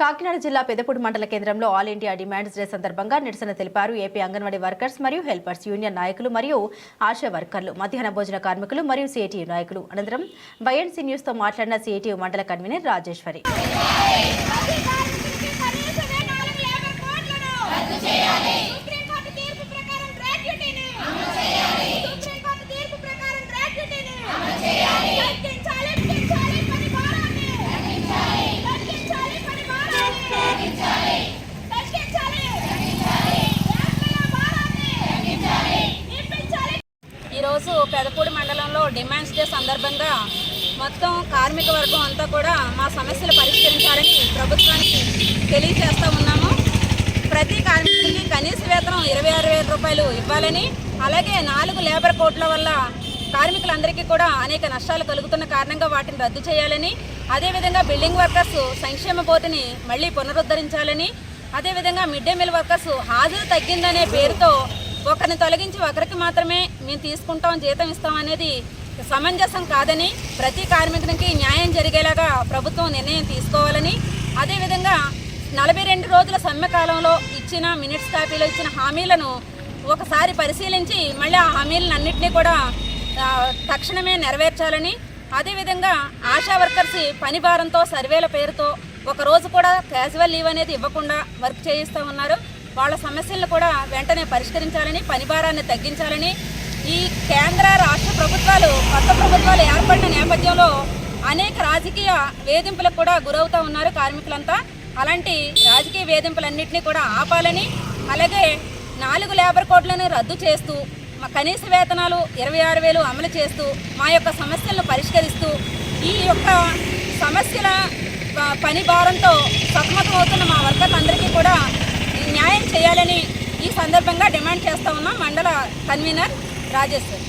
కాకినాడ జిల్లా పెదపూడి మండల కేంద్రంలో ఆల్ ఇండియా డిమాండ్స్ డే సందర్భంగా నిరసన తెలిపారు. ఏపీ అంగన్వాడీ వర్కర్స్ మరియు హెల్పర్స్ యూనియన్ నాయకులు మరియు ఆశా వర్కర్లు మధ్యాహ్న భోజన కార్మికులు మరియు సిఐటియు నాయకులు. అనంతరం వైఎన్సీ న్యూస్తో మాట్లాడిన సిఐటియు మండల కన్వీనర్ రాజేశ్వరి. ఈరోజు పెదపూడి మండలంలో డిమాండ్స్ డే సందర్భంగా మొత్తం కార్మిక వర్గం అంతా కూడా మా సమస్యలు పరిష్కరించాలని ప్రభుత్వానికి తెలియజేస్తూ ఉన్నాము. ప్రతి కార్మికుడికి కనీస వేతనం ఇరవై ఆరు వేల రూపాయలు ఇవ్వాలని అలాగే నాలుగు లేబర్ కోట్ల వల్ల కార్మికులందరికీ కూడా అనేక నష్టాలు కలుగుతున్న కారణంగా వాటిని రద్దు చేయాలని అదేవిధంగా బిల్డింగ్ వర్కర్స్ సంక్షేమ బోర్డుని మళ్ళీ పునరుద్ధరించాలని అదేవిధంగా మిడ్ డే మీల్ వర్కర్స్ హాజరు తగ్గిందనే పేరుతో ఒకరిని తొలగించి ఒకరికి మాత్రమే మేము తీసుకుంటాం జీతం ఇస్తాం అనేది సమంజసం కాదని ప్రతి కార్మికునికి న్యాయం జరిగేలాగా ప్రభుత్వం నిర్ణయం తీసుకోవాలని అదేవిధంగా నలభై రెండు రోజుల సమ్మె కాలంలో ఇచ్చిన మినిట్స్ కాపీలో ఇచ్చిన హామీలను ఒకసారి పరిశీలించి మళ్ళీ ఆ హామీలను అన్నింటినీ కూడా తక్షణమే నెరవేర్చాలని అదేవిధంగా ఆశా వర్కర్స్ పని భారంతో సర్వేల పేరుతో ఒక రోజు కూడా క్యాజువల్ లీవ్ అనేది ఇవ్వకుండా వర్క్ చేయిస్తూ ఉన్నారు. వాళ్ళ సమస్యలను కూడా వెంటనే పరిష్కరించాలని పని భారాన్ని తగ్గించాలని ఈ కేంద్ర రాష్ట్ర ప్రభుత్వాలు కొత్త ప్రభుత్వాలు ఏర్పడిన నేపథ్యంలో అనేక రాజకీయ వేధింపులకు కూడా గురవుతూ ఉన్నారు కార్మికులంతా. అలాంటి రాజకీయ వేధింపులన్నింటినీ కూడా ఆపాలని అలాగే నాలుగు లేబర్ కోడ్లను రద్దు చేస్తూ మా కనీస వేతనాలు ఇరవై ఆరు వేలు అమలు చేస్తూ మా యొక్క సమస్యలను పరిష్కరిస్తూ ఈ యొక్క సమస్యల ప- పని భారంతో సతమతం అవుతున్న మా వర్కర్లందరికీ కూడా న్యాయం చేయాలని ఈ సందర్భంగా డిమాండ్ చేస్తా ఉన్నాం. మండల కన్వీనర్ రాజేశ్వర్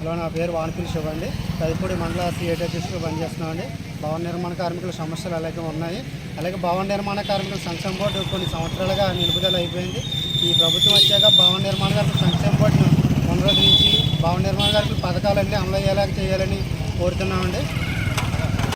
హలో నా పేరు వానపిల్లి శివ అండి పెదపూడి మండల థియేటర్ ఆఫీస్లో పనిచేస్తున్నామండి. భవన నిర్మాణ కార్మికుల సమస్యలు అలాగే ఉన్నాయి. అలాగే భవన నిర్మాణ కార్మికుల సంక్షేమ బోర్డు కొన్ని సంవత్సరాలుగా నిలుపుదల అయిపోయింది. ఈ ప్రభుత్వం వచ్చాక భవన నిర్మాణ కార్మికుల సంక్షేమ బోర్డును పునరుద్ధరించి భవన నిర్మాణ కార్మికుల పథకాలన్నీ అమలు అయ్యేలాగా చేయాలని కోరుతున్నామండి.